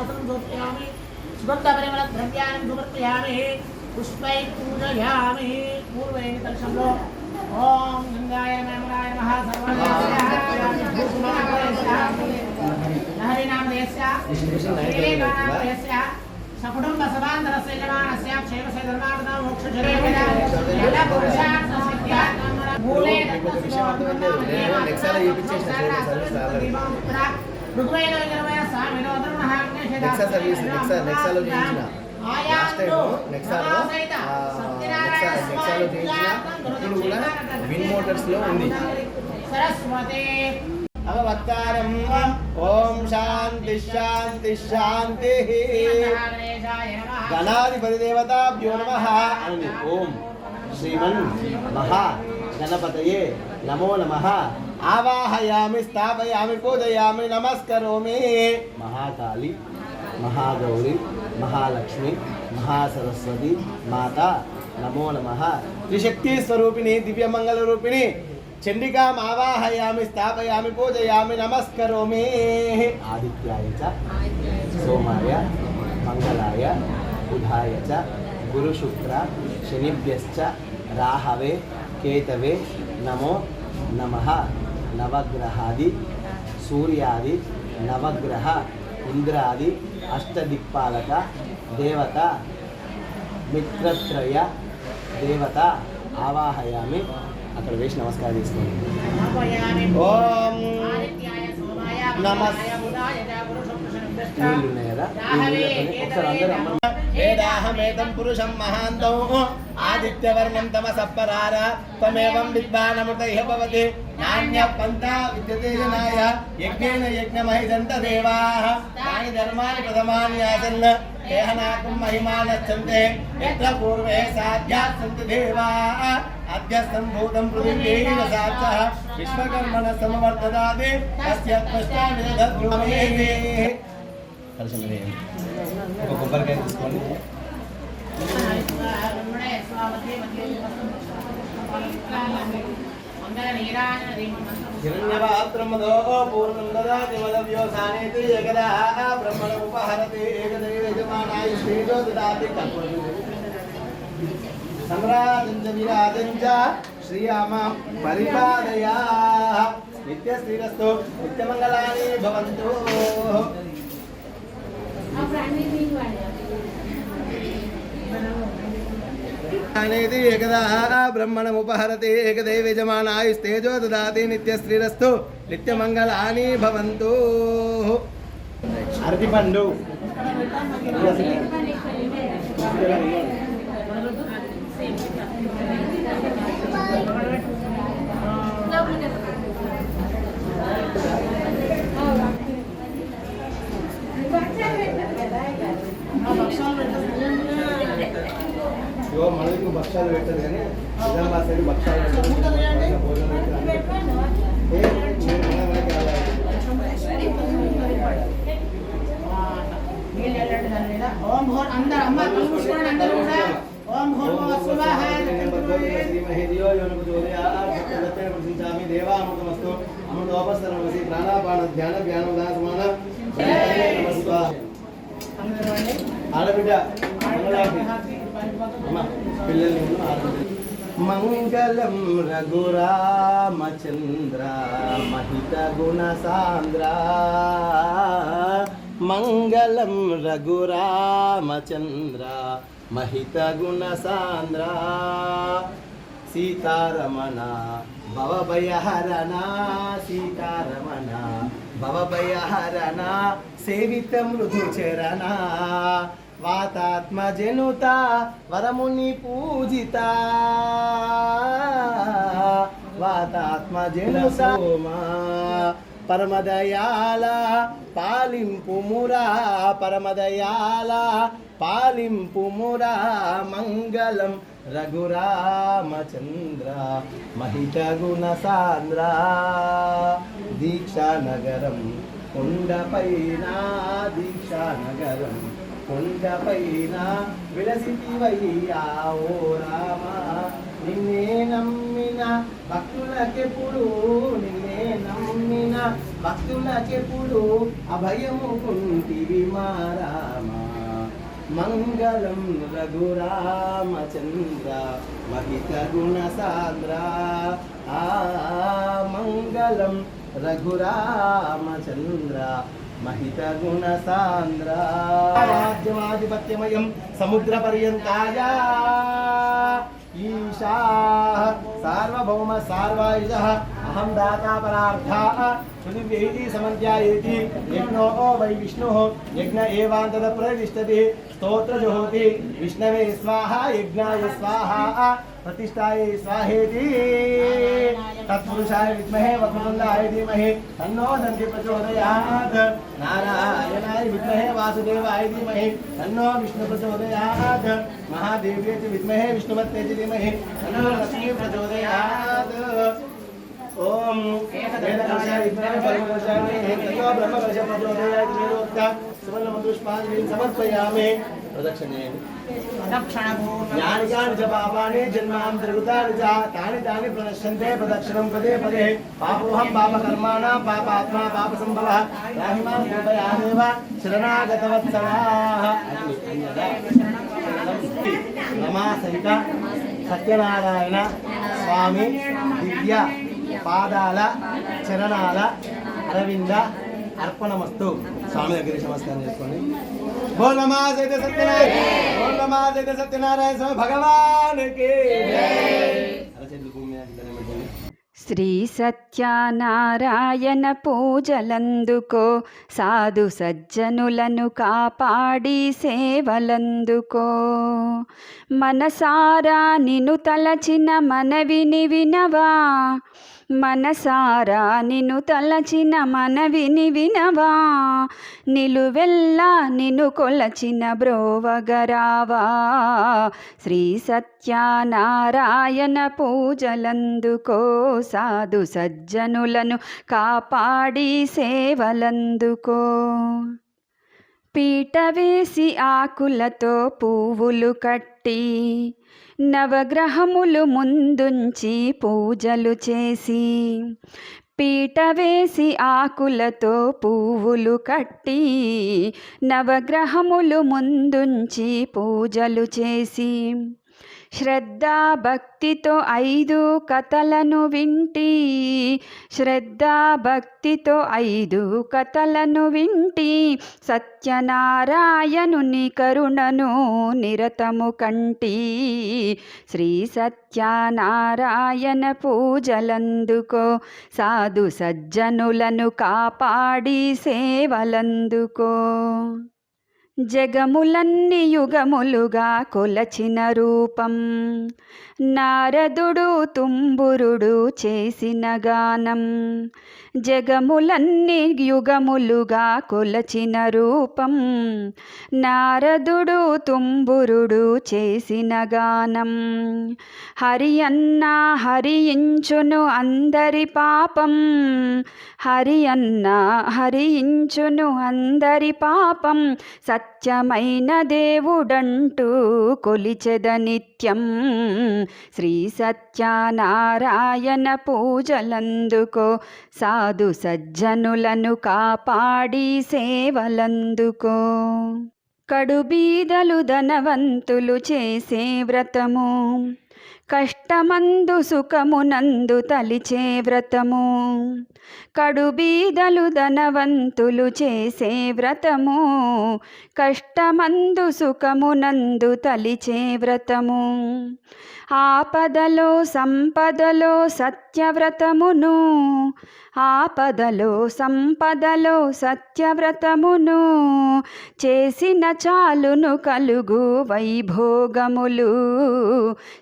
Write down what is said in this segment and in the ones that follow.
शास्त्रं जोत्यामि सुगन्धपरिमल द्रव्याणि समर्पयामि पुष्पै पूजयामि पूर्वैः कलशं ॐ गङ्गाय नमनाय नमः सर्वदा सकुटुंब सभान्तरस्य जनानस्य क्षेमस्य धर्मार्थं मोक्षजरे मूले दत्तस्य నెక్సా సర్వీస్ నెక్సా నెక్సాలో చేయించిన. లాస్ట్ టైం నెక్సాలో నెక్సా నెక్సాలో చేయించిన. ఇప్పుడు కూడా విన్ మోటార్స్లో ఉంది. సరస్వతి. అవవక్తారం ఓం శాంతి శాంతి శాంతి. గణాధిపతి దేవతాభ్యో నమ అని ఓం శ్రీమన్ మహా గణపతయే నమో నమ. ఆవాహయామి స్థాపయామి పూజయామి నమస్కరోమి. మహాకాళి మహాగౌరి మహాలక్ష్మి మహాసరస్వతి మాత నమో నమ. త్రిశక్తి స్వరూపిణి దివ్యమంగళ రూపిణి చండికాం ఆవాహయామి స్థాపయామి పూజయామి నమస్కరోమి. ఆదిత్యాయ చ సోమాయ మంగళాయ బుధాయ చ గురుశుక్ర శనిభ్యశ్చ రాహవే కేతవే నమో నమ. నవగ్రహాది సూర్యాది నవగ్రహ ఇంద్రాది అష్టదిక్పాలక దేవత మిత్రత్రయ దేవత ఆవాహయామి. అక్కడ వేసి నమస్కారం చేసుకోండి. ఓం నమస్ నీళ్ళు ఉన్నాయి కదా ఈ నీళ్ళతోని ఒకసారి అందరూ పురుషం మహాంతం. ఆదిత్యవర్ణం తమ సప్పరార తమేవం విద్వానమృత ఇహ భవతి నాణ్య పంత విద్యతే జనాయ యజ్ఞేన యజ్ఞమహిదంత దేవాః తాని ధర్మాని ప్రథమాని ఆసన్ దేహనాకం మహిమానచ్చంతే యత్ర పూర్వే సాధ్యాత్ సంతి దేవాః అద్య సంభూతం పృథివీన సాక్షः విశ్వకర్మణ సమవర్తదాది తస్య కలిసి వేయండి ఒక కొబ్బరికాయ తీసుకోండి. హిరణ్యపాత్రమదో పూర్ణం దదాతి మదవ్యోసానేతి ఏకదా బ్రహ్మణ ఉపహరతి ఏకదైవ యజమానాయ శ్రీజో దదాతి సమ్రాజంచ విరాజంచ శ్రీయామాం పరిపాదయా నిత్య శ్రీరస్తు నిత్యమంగళాని భవంతు అనేది ఏకదా బ్రహ్మణముపహరతి ఏకదైవ యజమానాయుస్తేజో దదాతి నిత్య శ్రీరస్తు నిత్యమంగళాని భవంతు. అరటిపండు ఇగో మనకు భక్ష్యాలు పెట్టదు కానీ నిజామాబాద్ సైడ్ భక్ష్యాలు పెట్టదు భోజనం పెట్టదు ఏ, నేను మన మనకి రాలేదు. ఓం భోర్ అందరు అమ్మ కళ్ళు మూసుకోండి అందరూ కూడా ఓం భోర్ స్వాహ శ్రీమహేదియో యోనపుజోదయా దత్తేన ప్రశంసామి దేవామృతమస్తు అమృతోపస్తరమసి ప్రాణాపాన ధ్యాన ధ్యానం దాసమాన ఆడబిడ్డ మంగళారతి. అమ్మ, పిల్లల్ని మంగళం రఘురామచంద్ర మహిత గుణ సాంద్ర మంగళం రఘురామచంద్ర మహిత గుణ సాంద్ర సీతారమణ భవభయహరణ సీతారమణ భవభయహరణ. సేవిత మృదుచరణ వాతాత్మజనుత వరముని పూజిత వాతాత్మజనుత పరమదయాల పాలింపుమురా పరమదయాల పాలింపుమురా మంగళం రఘురామచంద్ర మహిత గుణ సాంద్ర దీక్షానగరం కొండపైన దీక్ష నగరం కొండపైన విలసివయ్యా ఓ రామ. నిన్నే నమ్మిన భక్తులకెప్పుడు నిన్నే నమ్మిన భక్తులకెప్పుడు అభయము కుంటివి మారామా మంగళం రఘురామచంద్ర మహిత గుణ సాంద్ర. ఆ మంగళం రఘురామచంద్ర మహిత గుణ సాంద్ర రాజ్యమాధిపత్యమయం సముద్ర పర్యంతాయ ఈశా సార్వభౌమ సార్వాయుధ अहम दाता परार्थी सुनिधि समन्त्यायति। यज्ञो वै विष्णु। यज्ञ एवान्तदपुरतिष्ठति स्तोत्रजुहोति विष्णवे स्वाहा, यज्ञाय स्वाहा प्रतिष्ठाय स्वाहेति। तत्पुरुषाय विद्महे वक्रतुण्डाय धीमहि। तन्नो नन्दि प्रचोदयात्। नारायणाय विद्महे, वासुदेवाय धीमहि। तन्नो विष्णु प्रचोदयात्। महादेव्ये च विद्महे विष्णुमत्ये च धीमहि। तन्नो लक्ष्मी प्रचोदयात्। ఓం వేదకర్షాయ విద్మహే పరమకర్షాయ తన్నో బ్రహ్మకర్ష ప్రచోదయాత్ వేదోక్త సువర్ణమధుష్పాంజలిం సమర్పయామి ప్రదక్షిణేమి యాని చ పాపాని జన్మాంతర్గతాని చ తాని తాని ప్రణశ్యంతే ప్రదక్షిణం పదే పదే. పాపోహం పాపకర్మాణం పాపాత్మా పాపసంభవः రాహిమాం కృపయామేవ శరణాగతవత్సలాः. రమా సహిత సత్యనారాయణ స్వామి దివ్య పాదాల చరణాల అరవింద అర్పణమస్తు. స్వామి దగ్గర నమస్కారం చేసుకోండి. బోల్ నమా సైత సత్యనారాయణ. బోల్ నమా సైత సత్యనారాయణ స్వామి భగవాన్ శ్రీ సత్యనారాయణ పూజలందుకో సాధు సజ్జనులను కాపాడి సేవలందుకో. మనసారా నిను తలచిన మనవిని వినవా మనసారా నిన్ను తలచిన మనవిని వినవా? నిలువెల్లా నిన్ను కొలచిన బ్రోవగరావా? శ్రీ సత్యనారాయణ పూజలందుకో సాధు సజ్జనులను కాపాడి సేవలందుకో. పీట వేసి ఆకులతో పువ్వులు కట్టి నవగ్రహములు ముందుంచి పూజలు చేసి పీట వేసి ఆకులతో పువ్వులు కట్టి నవగ్రహములు ముందుంచి పూజలు చేసి. శ్రద్ధా భక్తితో ఐదు కథలను వింటి శ్రద్ధా భక్తితో ఐదు కథలను వింటి సత్యనారాయణుని కరుణను నిరతము కంటి శ్రీ సత్యనారాయణ పూజలందుకో సాధు సజ్జనులను కాపాడి సేవలందుకో. జగములన్ని యుగములుగా కొలచిన రూపం. నారదుడు తుంబురుడు చేసిన గానం. జగములన్ని యుగములుగా కొలచిన రూపం. నారదుడు తుంబురుడు చేసిన గానం. హరి అన్న హరించును అందరి పాపం హరి అన్న హరించును అందరి పాపం. సత్ సత్యమైన దేవుడంటూ కొలిచెద నిత్యం. శ్రీ సత్యనారాయణ పూజలందుకో సాధు సజ్జనులను కాపాడి సేవలందుకో. కడుబీదలు ధనవంతులు చేసే వ్రతము. కష్టమందు సుఖమునందు తలిచే వ్రతము. కడుబీదలు ధనవంతులు చేసే వ్రతము. కష్టమందు సుఖమునందు తలిచే వ్రతము. ఆపదలో సంపదలో సత్యవ్రతమును. ఆపదలో సంపదలో సత్యవ్రతమును. చేసిన చాలును కలుగు వైభోగములు.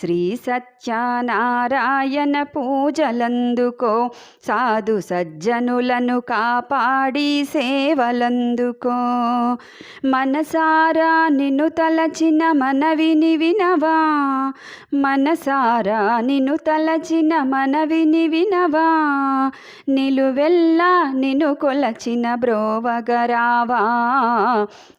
శ్రీ that సత్యనారాయణ పూజలందుకో సాధు సజ్జనులను కాపాడి సేవలందుకో. మనసారా నిన్ను తలచిన మనవిని వినవా? మనసారా నిన్ను తలచిన మనవిని వినవా? నిలువెల్లా నిన్ను కొలచిన బ్రోవగరావా?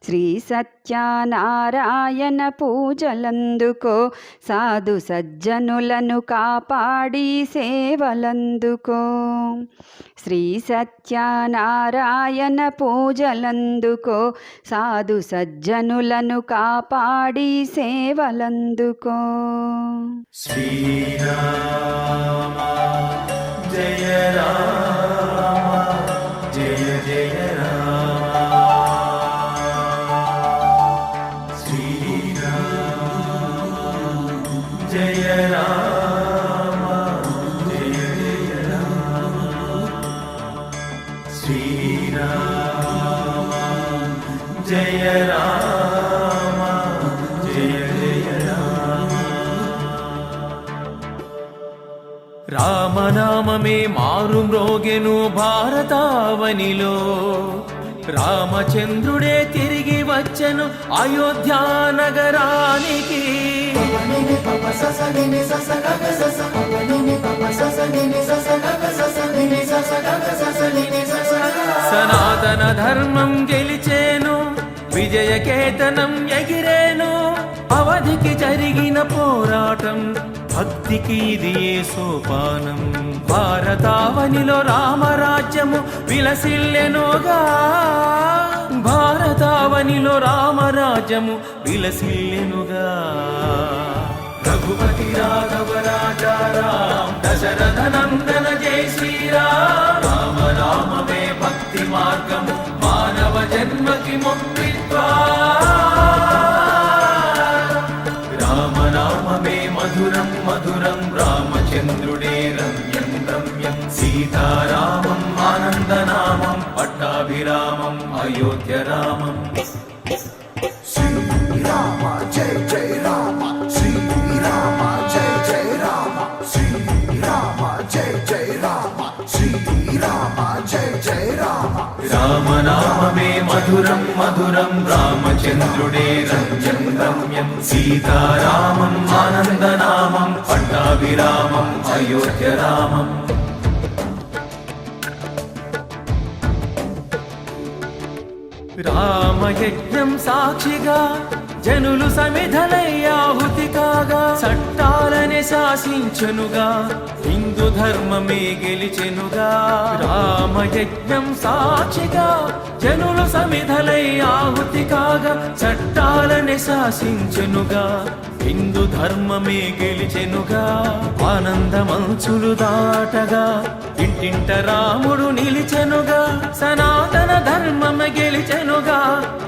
శ్రీ సత్యనారాయణ పూజలందుకో సాధు సజ్జను సజ్జనులను కాపాడి సేవలందుకో. శ్రీ సత్యనారాయణ పూజలందుకో. సాధు సజ్జనులను కాపాడి సేవలందుకో. శ్రీరామ రామనామమే మారు మ్రోగెను భారతావనిలో. రామచంద్రుడే తిరిగి వచ్చెను అయోధ్య నగరానికి. సనాతన ధర్మం గెలిచేను విజయకేతనం ఎగిరేను అవధికి జరిగిన పోరాటం భక్తికి ఇది ఏ సోపానం? భారతావనిలో రామరాజ్యము విలసిల్లెనుగా. భారతావనిలో రామరాజ్యము విలసిల్లెనుగా. రఘుపతి రాఘవ రాజా రామ దశరథ నందన జై శ్రీరామ. రామ రామమే భక్తి మార్గము మానవ జన్మకి ముక్తి రామ మధురం మధురం రామచంద్రుడే రమ్యం రమ్యం. సీతారామం ఆనందనామం పట్టాభిరామం అయోధ్య రామం మధురం మధురం రామచంద్రుడే రంజం రమ్యం. సీతారామం ఆనందనామం పట్టాభిరామం అయోధ్య రామం రామయజ్ఞం సాక్షిగా జనులు సమిధలయ్యాహుతి కాగా చట్టాలని శాసించనుగా హిందూ ధర్మమే గెలిచెనుగా రామయజ్ఞం సాక్షిగా జనులు సమిధలయ్యాహుతి కాగా చట్టాలని శాసించనుగా. హిందూ ధర్మమే గెలిచెనుగా ఆనందమంచులు దాటగా ఇంటింట రాముడు నిలిచెనుగా సనాతన ధర్మం గెలిచెనుగా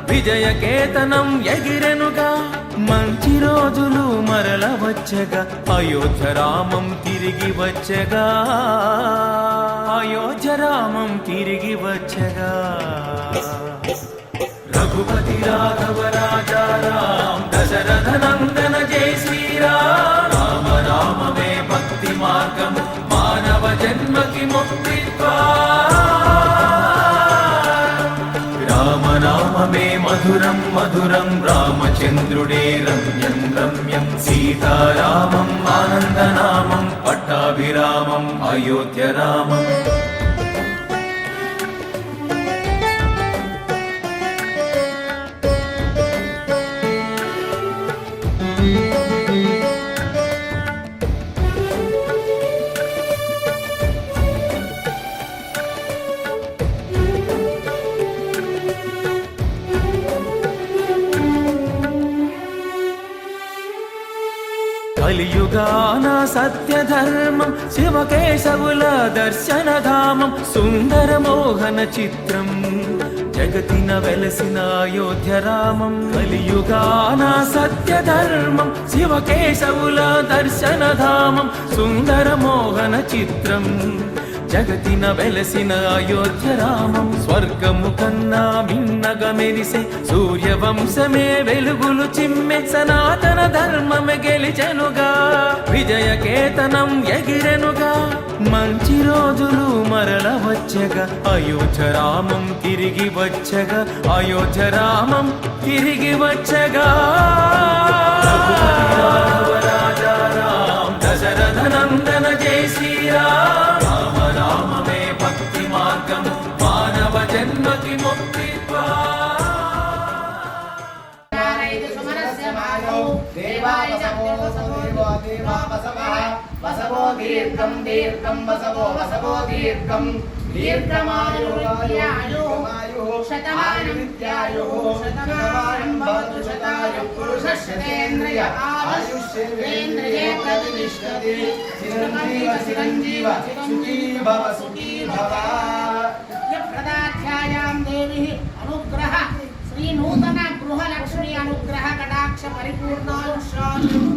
విజయ కేతనం ఎగిరెనుగా. మంచి రోజులు మరల వచ్చగా అయోధ్య రామం తిరిగి వచ్చగా. అయోధ్య రామం తిరిగి వచ్చగా. రఘుపతి రాఘవ రాజారా మధురం మధురం రామచంద్రుడే రమ్యం రమ్యం. సీతారామం ఆనందనామం పట్టాభిరామం అయోధ్య రామం కలియుగాన సత్యధర్మం శివకేశవుల దర్శనధామం సుందర మోహన చిత్రం జగతిన వెలసిన అయోధ్య రామం కలియుగాన సత్యధర్మం శివకేశవుల దర్శనధామం సుందర మోహన చిత్రం జగతిన వెలసిన అయోధ్య రామం స్వర్గము కన్నా మిన్నగ మెరిసే సూర్యవంశమే వెలుగులు చిమ్మె సనాతన ధర్మమే గెలిచెనుగా. విజయ కేతనం ఎగిరెనుగా. మంచి రోజులు మరల వచ్చగా. అయోధ్య రామం తిరిగి వచ్చగా. అయోధ్య రామం తిరిగి వచ్చగా. वसवो दीर्घम दीर्घम वसवो वसवो दीर्घम दीर्घमायुरायुमायुः शतमानं विद्यायुः शतमानं भवतु आयुष्येन्द्रिये प्रतिष्ठति। चिरञ्जीव चिरञ्जीव सुखी भव अनुग्रह श्रीनूतन गृहलक्ष्मी अनुग्रह कटाक्ष परिपूर्णायुष्यायुः